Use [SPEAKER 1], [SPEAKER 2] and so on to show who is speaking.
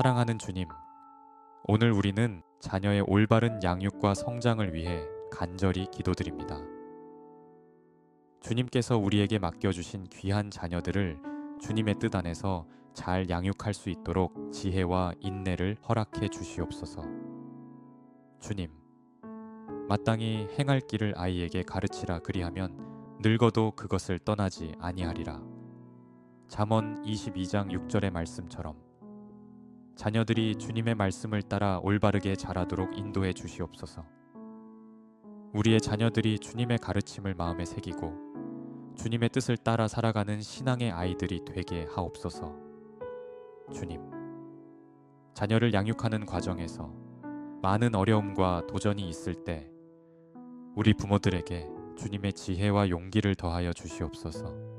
[SPEAKER 1] 사랑하는 주님, 오늘 우리는 자녀의 올바른 양육과 성장을 위해 간절히 기도드립니다. 주님께서 우리에게 맡겨주신 귀한 자녀들을 주님의 뜻 안에서 잘 양육할 수 있도록 지혜와 인내를 허락해 주시옵소서. 주님, 마땅히 행할 길을 아이에게 가르치라 그리하면 늙어도 그것을 떠나지 아니하리라. 잠언 22장 6절의 말씀처럼 자녀들이 주님의 말씀을 따라 올바르게 자라도록 인도해 주시옵소서. 우리의 자녀들이 주님의 가르침을 마음에 새기고 주님의 뜻을 따라 살아가는 신앙의 아이들이 되게 하옵소서. 주님, 자녀를 양육하는 과정에서 많은 어려움과 도전이 있을 때 우리 부모들에게 주님의 지혜와 용기를 더하여 주시옵소서.